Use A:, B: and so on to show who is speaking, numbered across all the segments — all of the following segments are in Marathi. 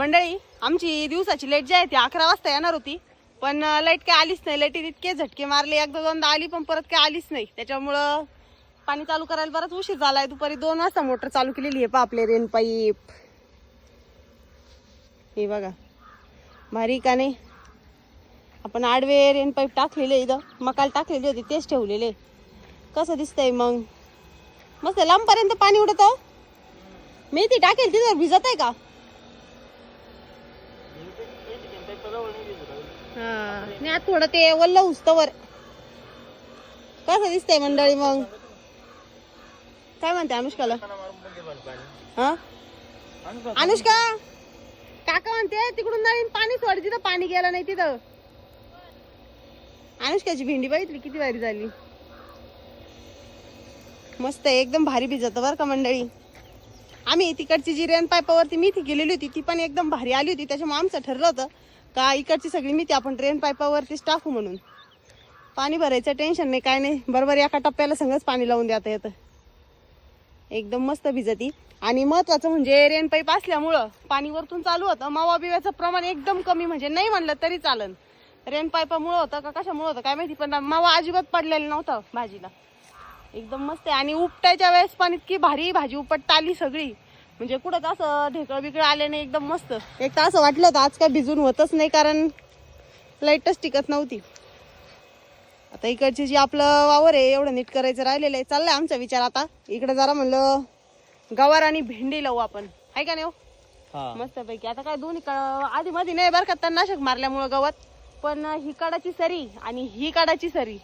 A: मंडळी आमची दिवसाची लाइट जी आहे ती अकरा वाजता येणार होती. पण लाइट काय आलीच नाही. लाईटीत इतके झटके मारले. एकदा दोनदा आली पण परत काय आलीच नाही. त्याच्यामुळं पाणी चालू करायला बराच उशीर झालाय. दुपारी दोन वाजता मोटर चालू केलेली आहे पा आपले रेन पाईप हे बघा. भारी का नाही? आपण आडवे रेन पाईप टाकलेले इथं. मकाल टाकलेली होती तेच ठेवलेले कसं दिसतंय मग? मस्त लांबपर्यंत पाणी उडत? मेथी टाकेल तिथं भिजत आहे का? हा. थोडं ते वल्ल उस्तवर कसं दिसतंय मंडळी मग? काय म्हणते अनुष्काला? हा? अनुष्का? काका म्हणते तिकडून नवीन पाणी सोड तिथं पाणी गेलं नाही तिथं. अनुष्काची भेंडी बघितली किती भारी झाली. मस्त आहे एकदम भारी भिजत बरं का मंडळी. आम्ही तिकडची जी पायपावरती मी मेथी गेलेली होती ती पण एकदम भारी आली होती त्याच्यामुळे आमचं ठरलं होतं. का इकडची सगळी मेथी आपण रेन पाईपावरतीच टाकू म्हणून. पाणी भरायचं टेन्शन नाही काय नाही. बरोबर एका टप्प्याला सगळंच पाणी लावून देता येतं एकदम मस्त भिजती. आणि महत्वाचं म्हणजे रेन पाईप असल्यामुळं पाणी वरतून चालू होतं. मावा बिव्याचं प्रमाण एकदम कमी म्हणजे नाही म्हणलं तरी चालन. रेन पाईपामुळं होतं का कशामुळं होतं काय माहिती पण मावा अजिबात पडलेलं नव्हतं भाजीला. एकदम मस्त आहे. आणि उपटायच्या वेळेस पण इतकी भारी भाजी उपटता आली सगळी. म्हणजे कुठं असं ढेकळं बिकळं आले नाही एकदम मस्त. एक तर असं वाटलं आज काय भिजून होतच नाही कारण लाईटच टिकत नव्हती. आता इकडची जी आपलं वावर आहे एवढं नीट करायचं राहिलेलं आहे. चाललंय आमचा विचार आता. इकडे जरा म्हणलं गवार आणि भेंडी लावू आपण. आहे का नाही
B: हो?
A: मस्त पैकी आता काय दोन्ही आधी मध्ये नाही बरं का तणनाशक मारल्यामुळं गवत. पण ही काडाची सरी आणि ही काडाची सरी.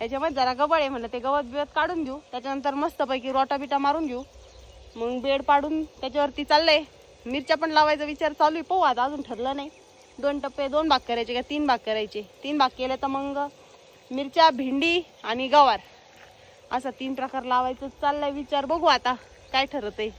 A: याच्यामध्ये जरा गवळ आहे म्हणलं ते गवत बिवत काढून घेऊ त्याच्यानंतर मस्त पैकी रोटा बिटा मारून घेऊ. मग बेड पाडून त्याच्यावरती चाललंय. मिरच्या पण लावायचा विचार चालू आहे. पाहू आता अजून ठरलं नाही. दोन टप्पे दोन भाग करायचे का? तीन भाग करायचे. तीन भाग केले तर मग मिरच्या भेंडी आणि गवार. असं तीन प्रकार लावायचं चाललाय विचार. बघू आता काय ठरत आहे